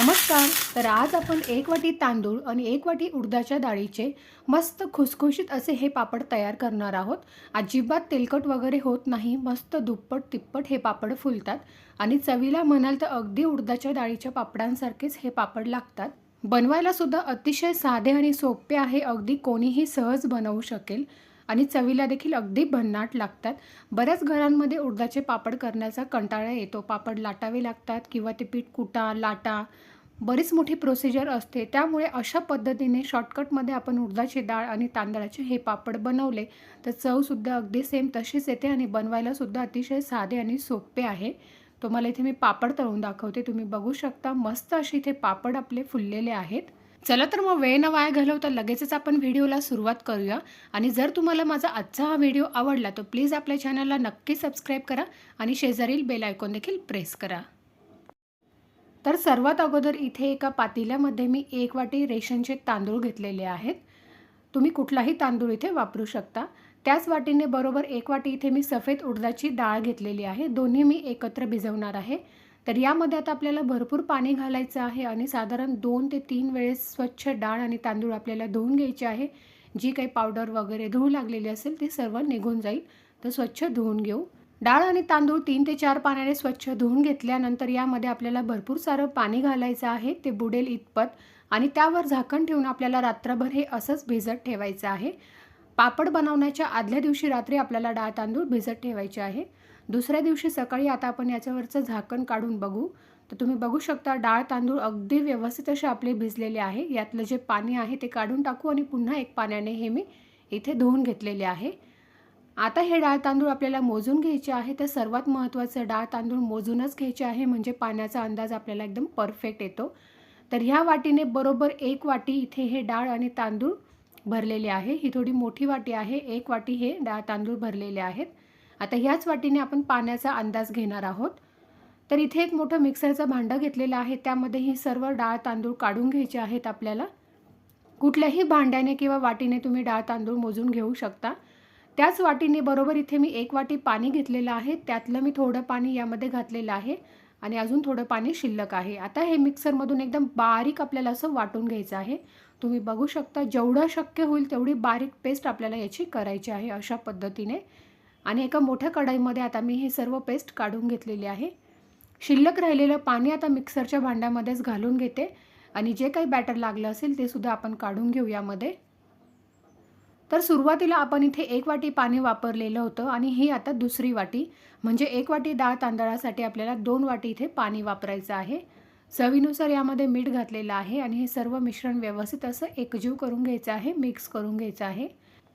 नमस्कार. तर आज आपण एक वाटी तांदूळ आणि एक वाटी उडदाच्या डाळीचे मस्त खुसखुशीत असे हे पापड तयार करणार आहोत. अजिबात तेलकट वगैरे होत नाही. मस्त दुप्पट तिप्पट हे पापड फुलतात आणि चवीला म्हणाल तर अगदी उडदाच्या डाळीच्या पापडांसारखेच हे पापड लागतात. बनवायला सुद्धा अतिशय साधे आणि सोपे आहे. अगदी कोणीही सहज बनवू शकेल. आणि चवीला देखील अगदी भन्नाट लागतात. बऱ्याच घरांमध्ये उडदाचे पापड करण्याचा कंटाळा येतो. पापड लाटावे लागतात किंवा ते पीठ कुटा लाटा. बरीच मोठी प्रोसिजर असते. त्यामुळे अशा पद्धतीने शॉर्टकटमध्ये आपण उडदाची डाळ आणि तांदळाचे हे पापड बनवले तर चवसुद्धा अगदी सेम तशीच येते आणि बनवायलासुद्धा अतिशय साधे आणि सोपे आहे. तुम्हाला इथे मी पापड तळून दाखवते. तुम्ही बघू शकता मस्त असे इथे पापड आपले फुललेले आहेत. चला तर मग वेळ न वाया घालवता लगेचच आपण व्हिडिओला सुरुवात करूया. आणि जर तुम्हाला माझा आजचा हा व्हिडिओ आवडला तर प्लीज आपल्या चॅनलला नक्की सबस्क्राईब करा आणि शेजारील बेल आयकॉन देखील प्रेस करा. तर सर्वात अगोदर इथे एका पातेल्यामध्ये मी एक वाटी रेशनचे तांदूळ घेतलेले आहेत. तुम्ही कुठलाही तांदूळ इथे वापरू शकता. त्याच वाटीने बरोबर एक वाटी इथे मी सफेद उडदाची डाळ घेतलेली आहे. दोन्ही मी एकत्र भिजवणार आहे. तर यामध्ये आता आपल्याला भरपूर पाणी घालायचं आहे आणि साधारण दोन ते तीन वेळेस स्वच्छ डाळ आणि तांदूळ आपल्याला धुवून घ्यायचे आहे. जी काही पावडर वगैरे धुवू लागलेली असेल ती सर्व निघून जाईल. तर स्वच्छ धुवून घेऊ. डाळ आणि तांदूळ तीन ते चार पाण्याने स्वच्छ धुवून घेतल्यानंतर यामध्ये आपल्याला भरपूर सारं पाणी घालायचं आहे. ते बुडेल इतपत आणि त्यावर झाकण ठेवून आपल्याला रात्रभर हे असंच भिजत ठेवायचं आहे. पापड बनवण्याच्या आदल्या दिवशी रात्री आपल्याला डाळ तांदूळ भिजत ठेवायचे आहे. दुसऱ्या दिवशी सकाळी आता आपण याच्यावरचं झाकण काढून बघू. तर तुम्ही बघू शकता डाळ तांदूळ अगदी व्यवस्थित असे आपले भिजलेले आहे. यातलं जे पाणी आहे ते काढून टाकू आणि पुन्हा एक पाण्याने हे मी इथे धुवून घेतलेले आहे. आता हे डाळ तांदूळ आपल्याला मोजून घ्यायचे आहे. तर सर्वात महत्त्वाचं डाळ तांदूळ मोजूनच घ्यायचे आहे. म्हणजे पाण्याचा अंदाज आपल्याला एकदम परफेक्ट येतो. तर ह्या वाटीने बरोबर एक वाटी इथे हे डाळ आणि तांदूळ भरलेले आहे. ही थोडी मोठी वाटी आहे. एक वाटी हे डाळ तांदूळ भरलेले आहेत. आता ह्याच वाटीने आपण पाण्याचा अंदाज घेणार आहोत. तर इथे एक मोठं मिक्सरचं भांडं घेतलेलं आहे. त्यामध्ये ही सर्व डाळ तांदूळ काढून घ्यायचे आहेत आपल्याला. कुठल्याही भांड्याने किंवा वाटीने तुम्ही डाळ तांदूळ मोजून घेऊ शकता. त्याच वाटीने बरोबर इथे मी एक वाटी पाणी घेतलेलं आहे. त्यातलं मी थोडं पाणी यामध्ये घातलेलं आहे आणि अजून थोडं पाणी शिल्लक आहे. आता हे मिक्सरमधून एकदम बारीक आपल्याला असं वाटून घ्यायचं आहे. तुम्ही बघू शकता जेवढं शक्य होईल तेवढी बारीक पेस्ट आपल्याला याची करायची आहे अशा पद्धतीने. आणि एका मोठ्या कढईमध्ये आता मी हे सर्व पेस्ट काढून घेतलेली आहे. शिल्लक राहिलेलं पाणी आता मिक्सरच्या भांड्यामध्येच घालून घेते आणि जे काही बॅटर लागलं असेल ते सुद्धा आपण काढून घेऊ यामध्ये. तर सुरुवातीला आपण इथे एक वाटी पाणी वापरलेलं होतं आणि ही आता दुसरी वाटी म्हणजे एक वाटी डाळ तांदळासाठी आपल्याला दोन वाटी इथे पाणी वापरायचं आहे. चवीनुसार यामध्ये मीठ घातलेलं आहे आणि हे सर्व मिश्रण व्यवस्थित असं एकजीव करून घ्यायचं आहे मिक्स करून घ्यायचं आहे.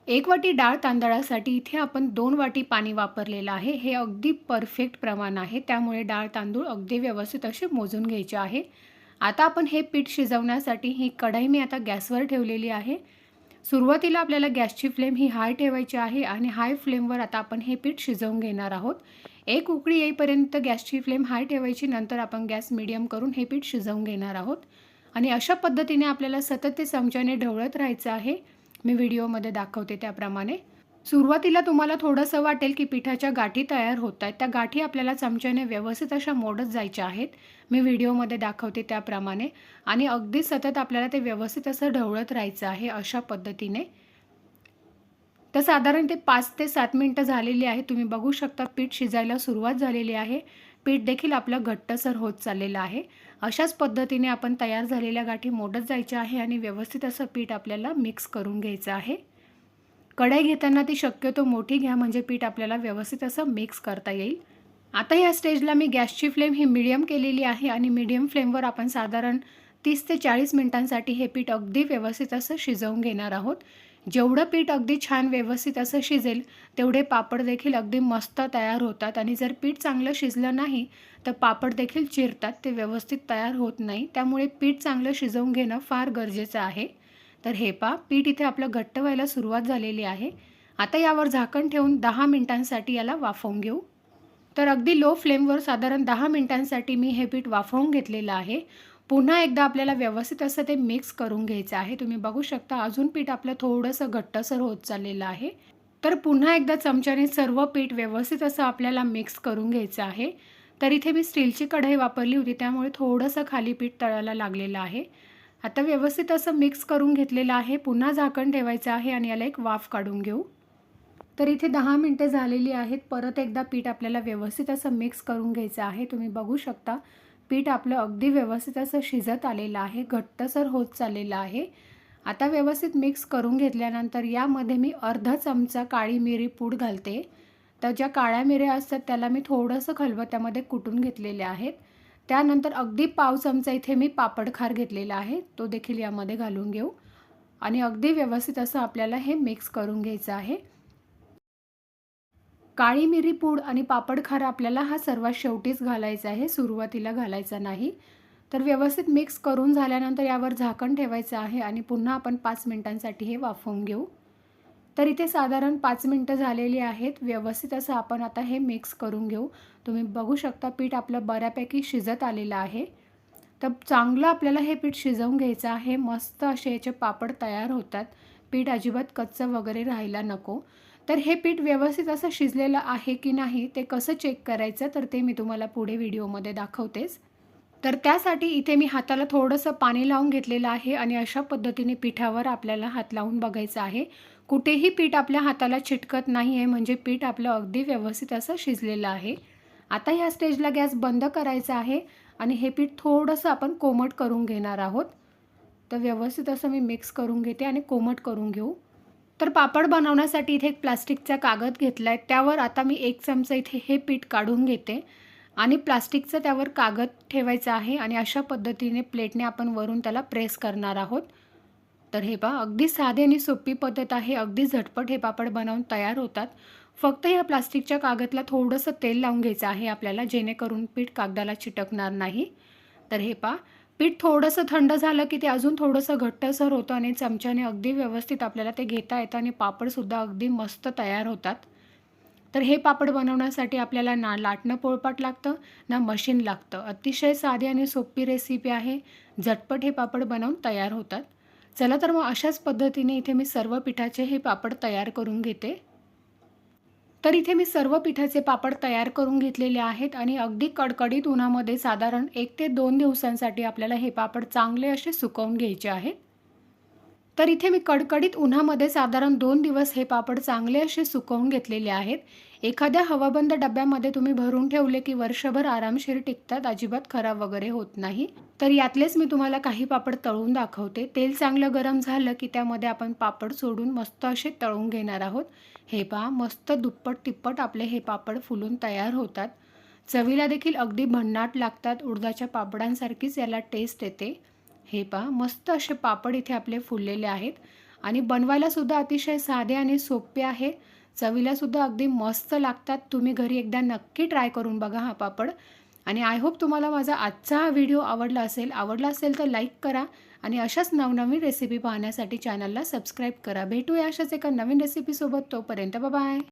एक वाटी डाळ तांदळासाठी इथे आपण दोन वाटी पाणी वापरलेलं आहे. हे अगदी परफेक्ट प्रमाण आहे. त्यामुळे डाळ तांदूळ अगदी व्यवस्थित असे मोजून घ्यायचे आहे. आता आपण हे पीठ शिजवण्यासाठी ही कढई मी आता गॅसवर ठेवलेली आहे. सुरुवातीला आपल्याला गॅसची फ्लेम ही हाय ठेवायची आहे आणि हाय फ्लेमवर आता आपण हे पीठ शिजवून घेणार आहोत. एक उकळी येईपर्यंत गॅसची फ्लेम हाय ठेवायची. नंतर आपण गॅस मिडियम करून हे पीठ शिजवून घेणार आहोत. आणि अशा पद्धतीने आपल्याला सतत ते चमच्याने ढवळत राहायचं आहे. मी व्हिडिओमध्ये दाखवते त्याप्रमाणे. सुरुवातीला तुम्हाला थोडंसं वाटेल की पिठाच्या गाठी तयार होत आहेत. त्या गाठी आपल्याला चमच्याने व्यवस्थित अशा मोडत जायच्या आहेत. मी व्हिडिओमध्ये दाखवते त्याप्रमाणे. आणि अगदी सतत आपल्याला ते व्यवस्थित असं ढवळत राहायचं आहे अशा पद्धतीने. तर साधारण ते पाच ते सात मिनटं झालेली आहे. तुम्ही बघू शकता पीठ शिजायला सुरुवात झालेली आहे. पीठ देखील आपलं घट्टसर होत चाललेलं आहे. अशाच पद्धतीने आपण तयार झालेल्या गाठी मोडत जायच्या आहे आणि व्यवस्थित असं पीठ आपल्याला मिक्स करून घ्यायचं आहे. कढई घेताना ती शक्यतो मोठी घ्या म्हणजे पीठ आपल्याला व्यवस्थित असं मिक्स करता येईल. आता या स्टेजला मी गॅसची फ्लेम ही मिडियम केलेली आहे आणि मिडियम फ्लेमवर आपण साधारण तीस ते चाळीस मिनटांसाठी हे पीठ अगदी व्यवस्थित असं शिजवून घेणार आहोत. जेवढं पीठ अगदी छान व्यवस्थित असं शिजेल तेवढे पापड देखील अगदी मस्त तयार होतात. आणि जर पीठ चांगलं शिजलं नाही तर पापड देखील चिरतात. ते व्यवस्थित तयार होत नाही. त्यामुळे पीठ चांगलं शिजवून घेणं फार गरजेचं आहे. तर हे पा पीठ इथे आपलं घट्ट व्हायला सुरुवात झालेली आहे. आता यावर झाकण ठेवून दहा मिनटांसाठी याला वाफवून घेऊ. तर अगदी लो फ्लेमवर साधारण दहा मिनटांसाठी मी हे पीठ वाफवून घेतलेलं आहे. पुन्हा एकदा आपल्याला व्यवस्थित असं ते मिक्स करून घ्यायचं आहे. तुम्ही बघू शकता अजून पीठ आपलं थोडंसं घट्टसर होत चाललेलं आहे. तर पुन्हा एकदा चमच्याने सर्व पीठ व्यवस्थित असं आपल्याला मिक्स करून घ्यायचं आहे. तर इथे मी स्टीलची कढई वापरली होती त्यामुळे थोडंसं खाली पीठ तळायला लागलेलं आहे. आता व्यवस्थित असं मिक्स करून घेतलेलं आहे. पुन्हा झाकण ठेवायचं आहे आणि याला एक वाफ काढून घेऊ. तर इथे दहा मिनटं झालेली आहेत. परत एकदा पीठ आपल्याला व्यवस्थित असं मिक्स करून घ्यायचं आहे. तुम्ही बघू शकता पीठ आपलं अगदी व्यवस्थित असं शिजत आलेलं आहे घट्टसर होत चाललेलं आहे. आता व्यवस्थित मिक्स करून घेतल्यानंतर यामध्ये मी अर्धा चमचा काळी मिरी पूड घालते. तर ज्या काळ्या मिऱ्या असतात त्याला मी थोडंसं खलबत्त्यामध्ये कुटून घेतलेले आहेत. त्यानंतर अगदी पाव चमचा इथे मी पापड खार घेतलेला आहे. तो देखील यामध्ये घालून घेऊ. आणि अगदी व्यवस्थित असं आपल्याला हे मिक्स करून घ्यायचं आहे. काळी मिरी पूड आणि पापड खारा आपल्याला हा सर्वात शेवटीच घालायचा आहे सुरुवातीला घालायचा नाही. तर व्यवस्थित मिक्स करून झाल्यानंतर यावर झाकण ठेवायचं आहे आणि पुन्हा आपण पाच मिनटांसाठी हे वाफवून घेऊ. तर इथे साधारण पाच मिनटं झालेली आहेत. व्यवस्थित असं आपण आता हे मिक्स करून घेऊ. तुम्ही बघू शकता पीठ आपलं बऱ्यापैकी शिजत आलेलं आहे. तर चांगलं आपल्याला हे पीठ शिजवून घ्यायचं आहे. मस्त असे याचे पापड तयार होतात. पीठ अजिबात कच्चं वगैरे राहायला नको. तर हे पीठ व्यवस्थित असं शिजलेलं आहे की नाही ते कसं चेक करायचं तर ते मी तुम्हाला पुढे व्हिडिओमध्ये दाखवतेच. तर त्यासाठी इथे मी हाताला थोडंसं पाणी लावून घेतलेलं आहे आणि अशा पद्धतीने पिठावर आपल्याला हात लावून बघायचं आहे. कुठेही पीठ आपल्या हाताला चिटकत नाही आहे म्हणजे पीठ आपलं अगदी व्यवस्थित असं शिजलेलं आहे. आता ह्या स्टेजला गॅस बंद करायचा आहे आणि हे पीठ थोडंसं आपण कोमट करून घेणार आहोत. तर व्यवस्थित असं मी मिक्स करून घेते आणि कोमट करून घेऊ. तर पापड बनवण्यासाठी इथे एक प्लास्टिकचा कागद घेतला आहे त्यावर आता मी एक चमचा इथे हे पीठ काढून घेते आणि प्लास्टिकचं त्यावर कागद ठेवायचा आहे आणि अशा पद्धतीने प्लेटने आपण वरून त्याला प्रेस करणार आहोत. तर हे पहा अगदी साधी आणि सोपी पद्धत आहे. अगदी झटपट हे पापड बनवून तयार होतात. फक्त या प्लास्टिकच्या कागदला थोडंसं तेल लावून घ्यायचं आहे आपल्याला जेणेकरून पीठ कागदाला चिटकणार नाही. तर हे पहा पीठ थोडंसं थंड झालं की ते अजून थोडंसं घट्टसर होतं आणि चमच्याने अगदी व्यवस्थित आपल्याला ते घेता येतं आणि पापडसुद्धा अगदी मस्त तयार होतात. तर हे पापड बनवण्यासाठी आपल्याला ना लाटणं पोळपाट लागतं ना मशीन लागतं. अतिशय साधी आणि सोपी रेसिपी आहे. झटपट हे पापड बनवून तयार होतात. चला तर मग अशाच पद्धतीने इथे मी सर्व पिठाचे हे पापड तयार करून घेते. तर इथे मी सर्व पिठाचे पापड तयार करून घेतलेले आहेत आणि अगदी कडकडीत उन्हामध्ये साधारण एक ते दोन दिवसांसाठी आपल्याला हे पापड चांगले असे सुकवून घ्यायचे आहेत. तर इथे मी कडकडीत उन्हामध्ये साधारण दोन दिवस हे पापड चांगले असे सुकवून घेतलेले आहेत. एखाद्या हवाबंद डब्यामध्ये तुम्ही भरून ठेवले की वर्षभर आरामशीर टिकतात अजिबात खराब वगैरे होत नाही. तर यातलेच मी तुम्हाला काही पापड तळून दाखवते. तेल चांगलं गरम झालं की त्यामध्ये आपण पापड सोडून मस्त असे तळून घेणार आहोत. हे पहा मस्त दुप्पट तिप्पट आपले हे पापड फुलून तयार होतात. चवीला देखील अगदी भन्नाट लागतात. उडदाच्या पापडांसारखीच याला टेस्ट येते. हे पहा मस्त असे पापड इथे आपले फुललेले आहेत. आणि बनवायलासुद्धा अतिशय साधे आणि सोपे आहे. चवीलासुद्धा अगदी मस्त लागतात. तुम्ही घरी एकदा नक्की ट्राय करून बघा हा पापड. आणि आय होप तुम्हाला माझा आजचा हा व्हिडिओ आवडला असेल आवडला असेल तर लाईक करा आणि अशाच नवनवीन रेसिपी पाहण्यासाठी चॅनलला सबस्क्राईब करा. भेटूया अशाच एका नवीन रेसिपीसोबत तोपर्यंत बाय